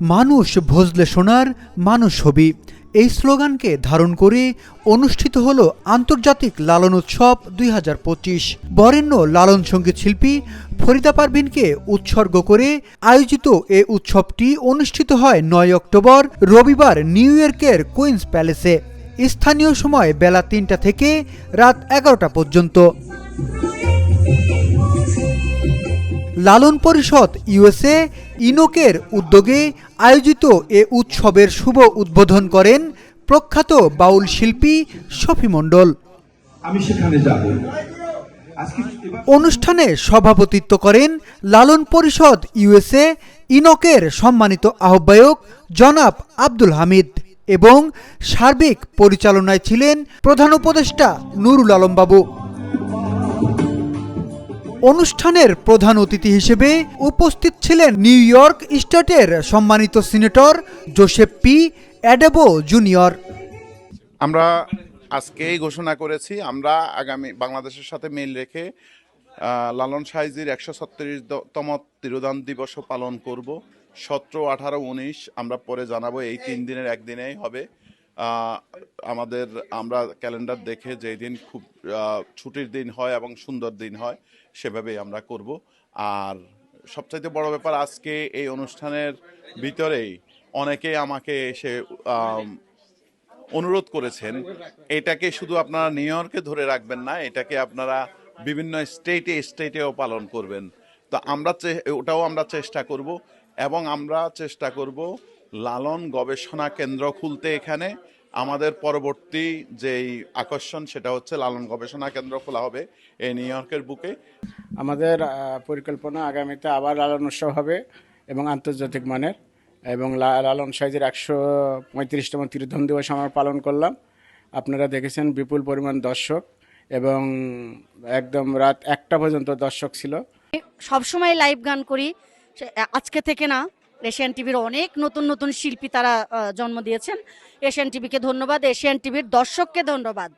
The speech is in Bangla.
মানুষ ভজলে সোনার, মানুষ হবি এই স্লোগানকে ধারণ করে অনুষ্ঠিত হল আন্তর্জাতিক লালন উৎসব দুই হাজার পঁচিশ। বরেণ্য লালন সংগীত শিল্পী ফরিদা পারভিনকে উৎসর্গ করে আয়োজিত এ উৎসবটি অনুষ্ঠিত হয় নয় অক্টোবর, রবিবার নিউ ইয়র্কের কুইন্স প্যালেসে। স্থানীয় সময় বেলা তিনটা থেকে রাত এগারোটা পর্যন্ত। লালন পরিষদ ইউএসএ ইনোকের উদ্যোগে আয়োজিত এ উৎসবের শুভ উদ্বোধন করেন প্রখ্যাত বাউল শিল্পী শফি মণ্ডল। আমি সেখানে যাব। অনুষ্ঠানে সভাপতিত্ব করেন লালন পরিষদ ইউএসএ ইনকের সম্মানিত আহ্বায়ক জনাব আব্দুল হামিদ। এবং সার্বিক পরিচালনায় ছিলেন প্রধান উপদেষ্টা নুরুল আলম বাবু। অনুষ্ঠানের প্রধান অতিথি হিসেবে উপস্থিত ছিলেন নিউ ইয়র্ক স্টেটের সম্মানিত senator Joseph P Addabbo junior. আমরা আজকেই ঘোষণা করেছি, আমরা আগামী বাংলাদেশের সাথে মিল রেখে লালন সাইজির একশো তম তিরোধান দিবসও পালন করব। সতেরো আঠারো উনিশ আমরা পরে জানাব এই তিন দিনের একদিনেই হবে। আমাদের আমরা ক্যালেন্ডার দেখে যেই দিন খুব ছুটির দিন হয় এবং সুন্দর দিন হয় সেভাবেই আমরা করব। আর সবচাইতে বড় ব্যাপার আজকে এই অনুষ্ঠানের ভিতরেই অনেকেই আমাকে এসে অনুরোধ করেছেন এটাকে শুধু আপনারা নিউ ইয়র্কে ধরে রাখবেন না এটাকে আপনারা বিভিন্ন স্টেটে স্টেটেও পালন করবেন। তো আমরা চে- ওটাও আমরা চেষ্টা করব এবং আমরা চেষ্টা করব লালন গবেষণা কেন্দ্র খুলতে এখানে। আমাদের পরবর্তী যেই আকর্ষণ সেটা হচ্ছে লালন গবেষণা কেন্দ্র খোলা হবে এই নিউ ইয়র্কের বুকে। আমাদের পরিকল্পনা আগামীতে আবার লালন উৎসব হবে এবং আন্তর্জাতিক মানের এবং লা- লালন সাইজের একশো পঁয়ত্রিশতম তীর্থম দিবস আমরা পালন করলাম। আপনারা দেখেছেন বিপুল পরিমাণ দর্শক এবং একদম রাত একটা পর্যন্ত দর্শক ছিল। সবসময় লাইভ গান করি। আজকে থেকে না, এশিয়ান টিভির অনেক নতুন নতুন শিল্পী তারা জন্ম দিয়েছেন। এশিয়ান টিভিকে ধন্যবাদ, এশিয়ান টিভির দর্শককে ধন্যবাদ।